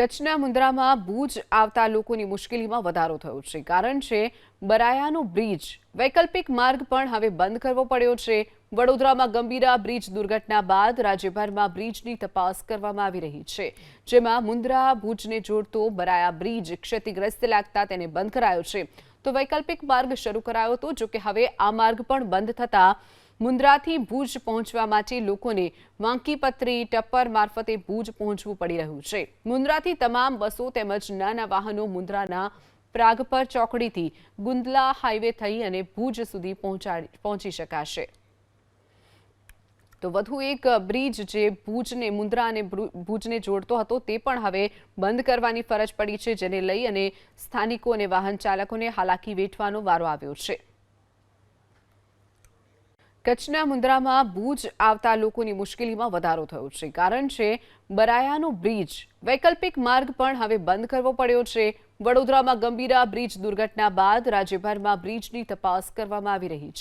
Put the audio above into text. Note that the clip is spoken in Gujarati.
કચ્છના મુન્દ્રામાં ભુજ આવતા લોકોની મુશ્કેલીમાં વધારો થયો છે. કારણ છે, બરાયાનો બ્રિજ, વૈકલ્પિક માર્ગ પણ હવે બંધ કરવો પડ્યો છે. વડોદરામાં ગંભીરા બ્રિજ દુર્ઘટના બાદ રાજ્યભરમાં બ્રિજની તપાસ કરવામાં આવી રહી છે. જેમાં મુન્દ્રા ભુજને જોડતો બરાયા બ્રિજ ક્ષતિગ્રસ્ત લાગતા તેને બંધ કરાયો છે. તો વૈકલ્પિક માર્ગ શરૂ કરાયો હતો જોકે હવે આ માર્ગ પણ બંધ થતા મુન્દ્રાથી ભુજ પહોંચવા માટે લોકોને વાંકીપત્રી ટપ્પર મારફતે ભુજ પહોંચવું પડી રહ્યું છે. મુન્દ્રાથી તમામ બસો તેમજ નાના વાહનો મુન્દ્રાના પ્રાગપર ચોકડીથી ગુંદલા હાઈવે થઈ અને ભુજ સુધી પહોંચી શકાશે. તો વધુ એક બ્રિજ જે ભુજને, મુન્દ્રા અને ભુજને જોડતો હતો તે પણ હવે બંધ કરવાની ફરજ પડી છે, જેને લઈ અને સ્થાનિકો અને વાહન ચાલકોને હાલાકી વેઠવાનો વારો આવ્યો છે. કચ્છના મુન્દ્રામાં ભુજ આવતા લોકોની મુશ્કેલીમાં વધારો થયો છે. કારણ છે, બરાયાનો બ્રિજ. વૈકલ્પિક માર્ગ પણ હવે બંધ કરવો પડ્યો છે. વડોદરામાં ગંભીરા બ્રિજ દુર્ઘટના બાદ રાજ્યભરમાં બ્રિજની તપાસ કરવામાં આવી રહી છે.